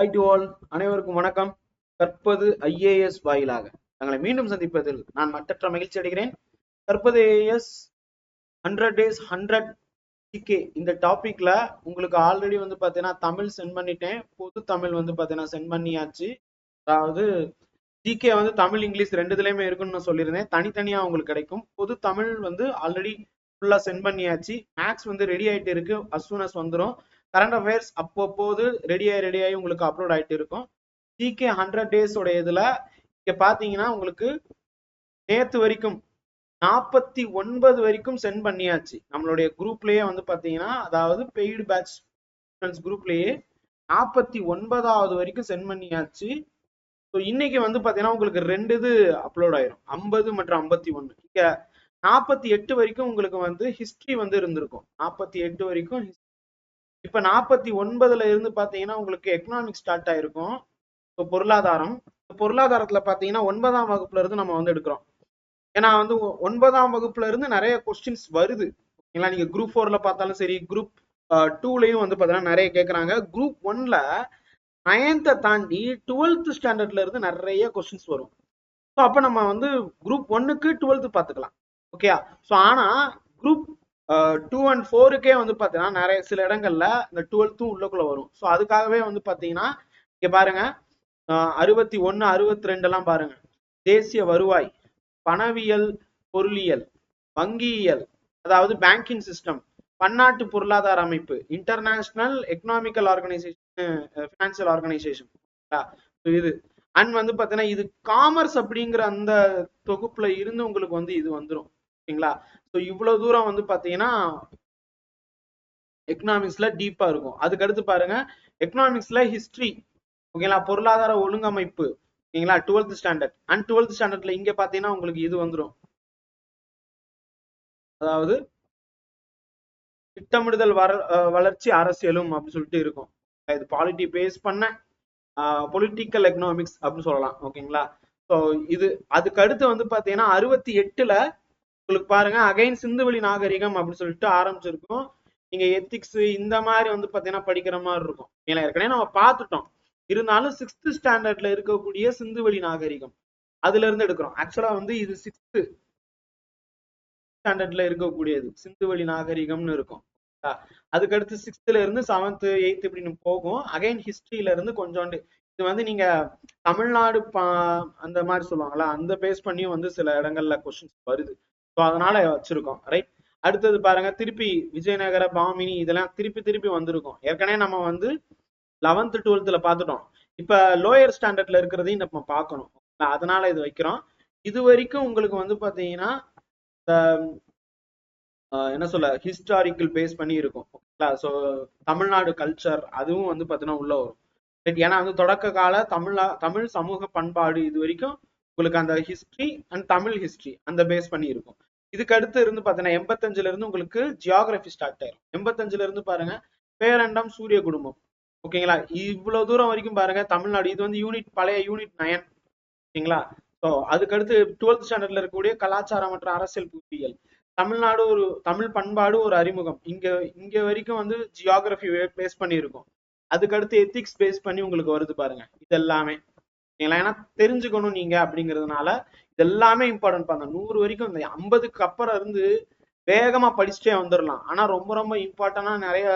High to all அனைவருக்கும் வணக்கம். கற்பது ஐஏஎஸ் வாயிலாக தங்களை மீண்டும் சந்திப்பதில் நான் மற்றற்ற மகிழ்ச்சி அடைகிறேன். கற்பது AS hundred days hundred GK இந்த டாபிக்ல உங்களுக்கு ஆல்ரெடி வந்து பாத்தீங்கன்னா தமிழ் சென்ட் பண்ணிட்டேன். பொது தமிழ் வந்து பாத்தீங்கன்னா சென்ட் பண்ணியாச்சு. அதாவது ஜிகே வந்து தமிழ் இங்கிலீஷ் ரெண்டுதுலேயுமே இருக்குன்னு நான் சொல்லியிருந்தேன். தனித்தனியா உங்களுக்கு கிடைக்கும். பொது தமிழ் வந்து ஆல்ரெடி ஃபுல்லா சென்ட் பண்ணியாச்சு. மேக்ஸ் வந்து ரெடி ஆகிட்டு இருக்கு. அஸ் சூன் அஸ் வந்துடும் கரண்ட் அஃபேர்ஸ் அப்பப்போது ரெடி ஆகி ரெடி ஆகி உங்களுக்கு அப்லோட் ஆயிட்டு இருக்கும். ஜிகே ஹண்ட்ரட் டேஸோட இதுல இங்க பாத்தீங்கன்னா உங்களுக்கு நேத்து வரைக்கும் நாற்பத்தி ஒன்பது வரைக்கும் சென்ட் பண்ணியாச்சு. நம்மளுடைய குரூப்லயே வந்து பாத்தீங்கன்னா அதாவது பெய்டு பேட்ச் குரூப்லயே நாற்பத்தி ஒன்பதாவது வரைக்கும் சென்ட் பண்ணியாச்சு. ஸோ இன்னைக்கு வந்து பாத்தீங்கன்னா உங்களுக்கு ரெண்டு இது அப்லோட் ஆயிரும். ஐம்பது மற்றும் ஐம்பத்தி ஒன்று இங்க நாற்பத்தி எட்டு வரைக்கும் உங்களுக்கு வந்து ஹிஸ்ட்ரி வந்து இருந்திருக்கும். நாற்பத்தி எட்டு வரைக்கும் இப்ப நாற்பத்தி ஒன்பதுல இருந்து பாத்தீங்கன்னா உங்களுக்கு எக்கனாமிக் ஸ்டார்ட் ஆயிருக்கும். இப்போ பொருளாதாரம். பொருளாதாரத்துல பாத்தீங்கன்னா ஒன்பதாம் வகுப்புல இருந்து நம்ம வந்து எடுக்கிறோம். ஏன்னா வந்து ஒன்பதாம் வகுப்புல இருந்து நிறைய கொஸ்டின்ஸ் வருது. ஓகேங்களா நீங்க குரூப் ஃபோர்ல பார்த்தாலும் சரி குரூப் டூலையும் வந்து பாத்தீங்கன்னா நிறைய கேட்கறாங்க குரூப் ஒன்ல நயன்த்த தாண்டி டுவெல்த் ஸ்டாண்டர்ட்ல இருந்து நிறைய கொஸ்டின்ஸ் வரும். ஸோ அப்ப நம்ம வந்து குரூப் ஒன்னுக்கு டுவெல்த் பார்த்துக்கலாம். ஓகே ஸோ ஆனா குரூப் டூ அண்ட் ஃபோருக்கே வந்து பார்த்தீங்கன்னா நிறைய சில இடங்கள்ல இந்த டுவெல்த்தும் உள்ளக்குள்ள வரும். ஸோ அதுக்காகவே வந்து பார்த்தீங்கன்னா இங்கே பாருங்க. அறுபத்தி ஒன்று அறுபத்தி ரெண்டெல்லாம் பாருங்க. தேசிய வருவாய் பணவியல் பொருளியல் வங்கியியல் அதாவது பேங்கிங் சிஸ்டம் பன்னாட்டு பொருளாதார அமைப்பு international economical organisation financial organisation இது. அண்ட் வந்து பார்த்தீங்கன்னா இது காமர்ஸ் அப்படிங்கிற அந்த தொகுப்புல இருந்து உங்களுக்கு வந்து இது வந்துடும் ஓகேங்களா? ஸோ இவ்வளவு தூரம் வந்து பார்த்தீங்கன்னா எக்கனாமிக்ஸ்ல டீப்பா இருக்கும். அதுக்கு அடுத்து பாருங்க எக்கனாமிக்ஸ்ல ஹிஸ்டரி ஓகேங்களா? பொருளாதார ஒழுங்கமைப்பு ஓகேங்களா? டுவெல்த் ஸ்டாண்டர்ட் அண்ட் டுவெல்த் ஸ்டாண்டர்ட்ல இங்க பாத்தீங்கன்னா உங்களுக்கு இது வந்துடும் அதாவது திட்டமிடுதல் வர வளர்ச்சி அரசியலும் அப்படின்னு சொல்லிட்டு இருக்கும். இது பாலிட்டி பேஸ் பண்ண பொலிட்டிக்கல் எக்கனாமிக்ஸ் அப்படின்னு சொல்லலாம் ஓகேங்களா? ஸோ இது அதுக்கு அடுத்து வந்து பாத்தீங்கன்னா அறுபத்தி எட்டுல உங்களுக்கு பாருங்க அகைன் சிந்துவெளி நாகரிகம் அப்படின்னு சொல்லிட்டு ஆரம்பிச்சிருக்கும். நீங்க எத்திக்ஸ் இந்த மாதிரி வந்து பாத்தீங்கன்னா படிக்கிற மாதிரி இருக்கும். ஏன்னா ஏற்கனவே நம்ம பார்த்துட்டோம். இருந்தாலும் சிக்ஸ்த் ஸ்டாண்டர்ட்ல இருக்கக்கூடிய சிந்துவெளி நாகரிகம் அதுல இருந்து எடுக்கிறோம். ஆக்சுவலா வந்து இது சிக்ஸ்த் ஸ்டாண்டர்ட்ல இருக்கக்கூடியது. சிந்துவெளி நாகரிகம்னு இருக்கும். அதுக்கடுத்து சிக்ஸ்த்ல இருந்து செவன்த் எயித் இப்படின்னு போகும். அகைன் ஹிஸ்டரியில இருந்து கொஞ்சோண்டு இது வந்து நீங்க தமிழ்நாடு பா- அந்த மாதிரி சொல்லுவாங்களா அந்த பேஸ் பண்ணியும் வந்து சில இடங்கள்ல கொஸ்டின்ஸ் வருது. ஸோ அதனால வச்சிருக்கோம் ரைட் அடுத்தது பாருங்க திருப்பி விஜயநகர பாமினி இதெல்லாம் திருப்பி திருப்பி வந்திருக்கும். ஏற்கனவே நம்ம வந்து லெவன்த் டுவெல்த்துல பார்த்துட்டோம். இப்ப லோயர் ஸ்டாண்டர்ட்ல இருக்கிறதையும் நம்ம பார்க்கணும். அதனால இது வைக்கிறோம். இது வரைக்கும் உங்களுக்கு வந்து பாத்தீங்கன்னா என்ன சொல்ல ஹிஸ்டாரிக்கல் பேஸ் பண்ணி இருக்கும். ஓகேங்களா? ஸோ தமிழ்நாடு கல்ச்சர் அதுவும் வந்து பார்த்தீங்கன்னா உள்ள வரும். ஏன்னா வந்து தொடக்க கால தமிழா தமிழ் சமூக பண்பாடு இது வரைக்கும் உங்களுக்கு அந்த ஹிஸ்ட்ரி அண்ட் தமிழ் ஹிஸ்ட்ரி அந்த பேஸ் பண்ணி இருக்கும். இதுக்கு அடுத்து இருந்து பாத்தீங்கன்னா எண்பத்தஞ்சுல இருந்து உங்களுக்கு ஜியாகிரபி ஸ்டார்ட் ஆயிரும். எண்பத்தஞ்சுல இருந்து பாருங்க பேரண்டம் சூரிய குடும்பம். ஓகேங்களா? இவ்வளவு தூரம் வரைக்கும் பாருங்க தமிழ்நாடு. இது வந்து யூனிட் பழைய யூனிட் நயன் ஓகேங்களா? ஸோ அதுக்கடுத்து டுவெல்த் ஸ்டாண்டர்ட்ல இருக்கக்கூடிய கலாச்சாரம் மற்றும் அரசியல் புவியியல். தமிழ்நாடு ஒரு தமிழ் பண்பாடு ஒரு அறிமுகம். இங்க இங்க வரைக்கும் வந்து ஜியாகிரபி பேஸ் பண்ணி இருக்கும் அதுக்கடுத்து எத்திக்ஸ் பேஸ் பண்ணி உங்களுக்கு வருது பாருங்க இது எல்லாமே ஓகேங்களா? ஏன்னா தெரிஞ்சுக்கணும் நீங்க அப்படிங்கிறதுனால இது எல்லாமே இம்பார்ட்டன்ட் பண்ண நூறு வரைக்கும் இந்த ஐம்பதுக்கு அப்புறம் இருந்து வேகமா படிச்சுட்டே வந்துடலாம் ஆனா ரொம்ப ரொம்ப இம்பார்ட்டன்டா நிறைய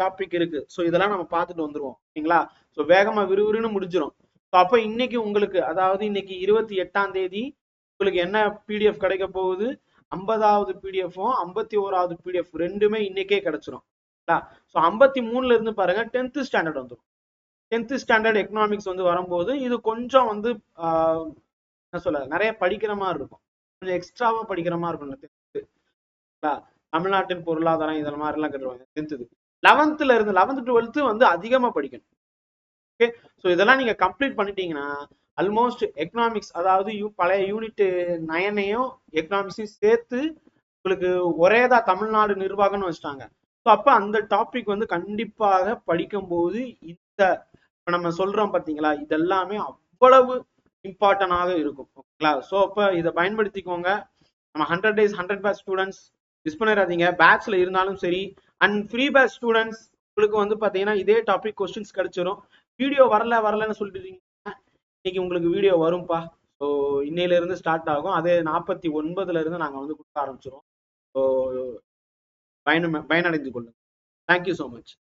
டாபிக் இருக்கு. ஸோ இதெல்லாம் நம்ம பார்த்துட்டு வந்துருவோம். ஓகேங்களா? ஸோ வேகமா விறுவிறுன்னு முடிஞ்சிரும். ஸோ அப்போ இன்னைக்கு உங்களுக்கு அதாவது இன்னைக்கு இருபத்தி எட்டாம் தேதி உங்களுக்கு என்ன பிடிஎஃப் கிடைக்க போகுது? ஐம்பதாவது பிடிஎஃப்பும் ஐம்பத்தி ஓராவது பிடிஎஃப் ரெண்டுமே இன்னைக்கே கிடைச்சிரும். ஸோ ஐம்பத்தி மூணுல இருந்து பாருங்க டென்த் ஸ்டாண்டர்ட் வந்துடும் டென்த் ஸ்டாண்டர்ட் எக்கனாமிக்ஸ் வந்து வரும்போது இது கொஞ்சம் வந்து ஆஹ், என்ன சொல்ல நிறைய படிக்கிற மாதிரி இருக்கும். கொஞ்சம் எக்ஸ்ட்ராவா படிக்கிற மாதிரி இருக்கும் டென்த்து தமிழ்நாட்டின் பொருளாதாரம் இதெல்லாம் மாதிரிலாம் கட்டுவாங்க டென்த்து லெவன்த்துல இருந்து லெவன்த் டுவெல்த்து வந்து அதிகமா படிக்கணும். ஓகே ஸோ இதெல்லாம் நீங்க கம்ப்ளீட் பண்ணிட்டீங்கன்னா ஆல்மோஸ்ட் எக்கனாமிக்ஸ் அதாவது யூ- பழைய யூனிட் நயனையும் எக்கனாமிக்ஸையும் சேர்த்து உங்களுக்கு ஒரேதா தமிழ்நாடு நிர்வாகம்னு வச்சுட்டாங்க. ஸோ அப்போ அந்த டாபிக் வந்து கண்டிப்பாக படிக்கும்போது இந்த இப்ப நம்ம சொல்றோம் பாத்தீங்களா? இதெல்லாமே அவ்வளவு இம்பார்ட்டனாக இருக்கும். ஓகேங்களா? ஸோ அப்போ இதை பயன்படுத்திக்கோங்க. நம்ம hundred days hundred batch students miss பண்ணிடாதீங்க. பேட்ச்ல இருந்தாலும் சரி அண்ட் ஃப்ரீ பேட்ச் ஸ்டூடெண்ட்ஸ் உங்களுக்கு வந்து பார்த்தீங்கன்னா இதே டாபிக் கொஸ்டின்ஸ் கிடைச்சிரும். வீடியோ வரல வரலன்னு சொல்லிட்டு இருக்கீங்க. இன்னைக்கு உங்களுக்கு வீடியோ வரும்பா. ஸோ இன்னையில இருந்து ஸ்டார்ட் ஆகும். அதே நாற்பத்தி ஒன்பதுல இருந்து வந்து கொடுக்க ஆரம்பிச்சிடும் ஸோ பயன பயனடைந்து கொள்ளுங்க. Thank you so much